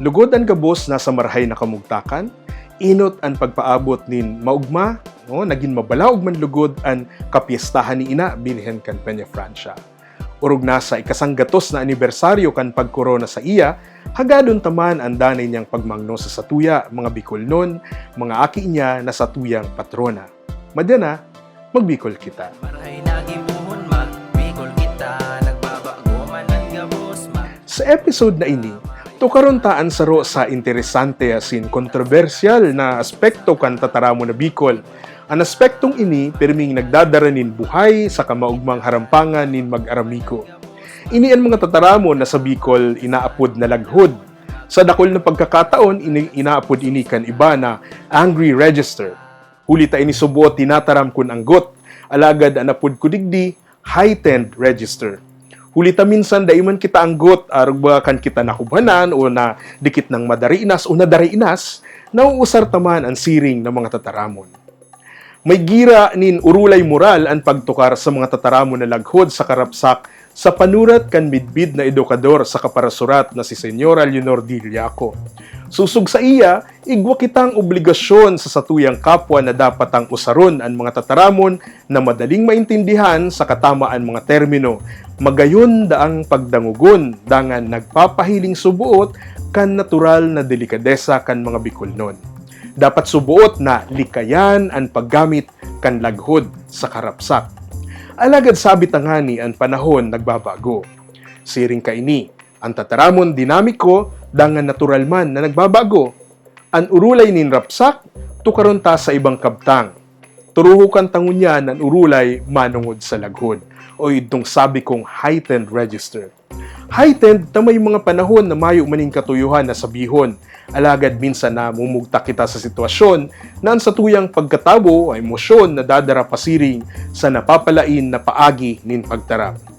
Lugod ang gabos na sa marhay na kamugtakan, inot ang pagpaabot nin maugma, no, naging mabalaog man lugod ang kapiestahan ni ina bilhen kan Peña Francia. Urog na sa ikasanggatos na anibersaryo kan pagkorona sa iya, hagadon taman ang danay niyang pagmangno sa satuya, mga Bicol nun, mga aki niya na satuyang patrona. Madana, magbikol kita. Marhay nagibuhon mag Bicol kita Nagbabago man ang gabos Sa episode na ini, tukarontaan saro sa interesante asin kontrobersyal na aspekto kan tataramo na Bicol. Ang aspektong ini perming nagdadaranin buhay sa kamaugmang harampangan nin mag-aramiko. Ini ang mga tataramo na sa Bicol inaapod na laghod. Sa dakol na pagkakataon, ini inaapod ini kan iba na angry register. Huli ta ini subuot tinataram kun anggot, alagad anapod kudigdi heightened register. Huli ta minsan da iman kita anggot arog ba kan kita nakubhanan o na dikit ng madariinas o nadariinas, nauusar taman ang siring ng mga tataramon. May gira nin urulay moral ang pagtukar sa mga tataramon na laghod sa karapsak sa panurat kan midbid na edukador sa kaparasurat na si Senyora Leonor Dillaco. Susug sa iya, igwa kitang obligasyon sa satuyang kapwa na dapat ang usaron ang mga tataramon na madaling maintindihan sa katamaan mga termino. Magayon daang pagdangugon dangan nagpapahiling subuot kan natural na delikadesa kan mga Bicolnon dapat subuot na likayan ang paggamit kan laghod sa karapsak. Alagad sabi tangani ang panahon nagbabago. Siring kaini, ang tataramon dinamiko dangan natural man na nagbabago. Ang urulay nin rapsak, tukaron ta sa ibang kabtang. Turuhukan tangunyan ang urulay manungod sa laghod o itong sabi kong heightened register. Heightened na may mga panahon na mayo maning katuyuhan na sabihon. Alagad minsan na mumugta kita sa sitwasyon na ang satuyang pagkatabo ay emosyon na dadara pasiring sa napapalain na paagi nin pagtarap.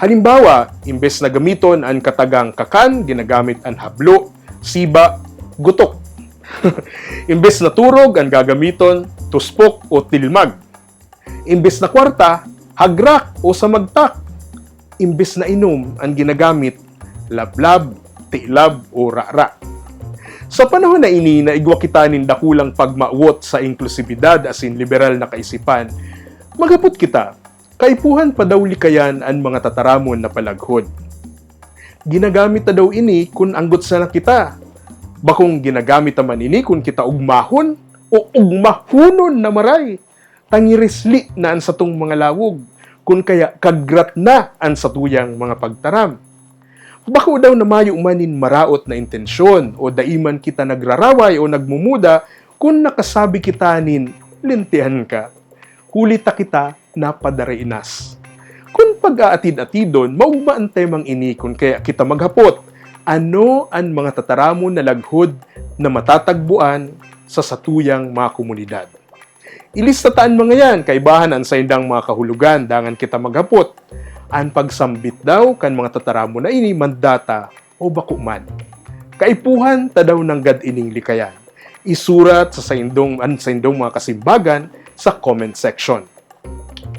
Halimbawa, imbes na gamiton ang katagang kakan, ginagamit ang hablo, siba, gutok. imbes na turog, ang gagamiton, tuspok o tilmag. Imbes na kwarta, hagrak o samagtak imbes na inom ang ginagamit lablab, tilab o rara. Sa panahon na ini na igwa kita nin dakulang pagmawot sa inklusibidad asin liberal na kaisipan, magapot kita, kaipuhan pa daw likayan ang mga tataramon na palaghod. Ginagamit na daw ini kung anggot sa na kita. Bakong ginagamit naman ini kung kita ugmahon o ugmahunon na maray. Tangirisli na ang satong mga lawog kung kaya kagrat na ang satuyang mga pagtaram. Bako daw na mayo manin maraot na intensyon o daiman kita nagraraway o nagmumuda kung nakasabi kita nin lintihan ka. Hulita kita na padarainas. Kung pag-aatid-atidon, maugma ang temang ini kung kaya kita maghapot. Ano ang mga tataramo na laghod na matatagbuan sa satuyang mga komunidad? Ilistataan mga yan, kaibahan ang sa indang mga kahulugan, dangan kita maghapot. Ang pagsambit daw kan mga tataramo na ini mandata o bakuman. Kaipuhan ta daw ng gad ining likayan. Isurat sa saindong, an saindong mga kasimbagan sa comment section.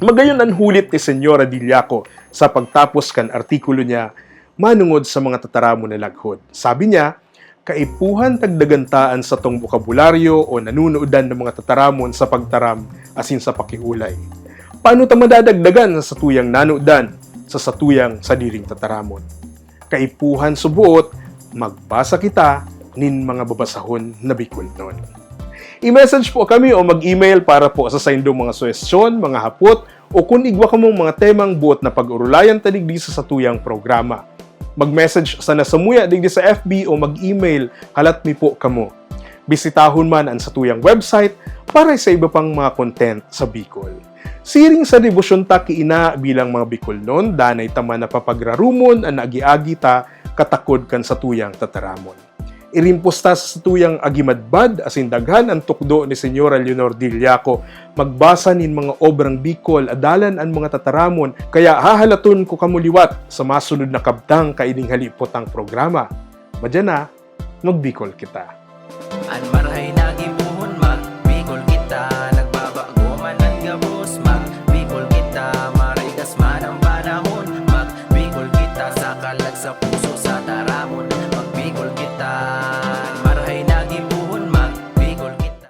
Magayon ang hulit ni Senyora Dillaco sa pagtapos kan artikulo niya manungod sa mga tataramo na laghod. Sabi niya, kaipuhan tagdagantaan sa tong bokabularyo o nanunuodan ng mga tataramon sa pagtaram asin sa pakiulay. Paano ta madadagdagan sa tuyang nanudan sa satuyang sadiring tataramon? Kaipuhan subuot, magbasa kita nin mga babasahon na bikol nun. I-message po kami o mag-email para po sa saindong mga suwestyon, mga hapot, o kung igwa ka mong mga temang buot na pag-urulayan taligdi sa satuyang programa mag-message sa nasamuya digdi sa FB o mag-email halat mi po kamo. Bisitahon man ang satuyang website para sa iba pang mga content sa Bicol. Siring sa debosyon ta kiina bilang mga Bicol noon, danay tama na papagrarumon ang agiagi ta katakod kan sa tuyang tataramon. Irimposta sa tuyang agimadbad asin daghan ang tukdo ni Senyora Leonor Dillaco magbasa nin mga obrang Bicol adalan ang mga tataramon kaya hahalaton ko kamuliwat sa masunod na kabtang kaining halipotang programa. Madyan na, magbikol kita. An marhay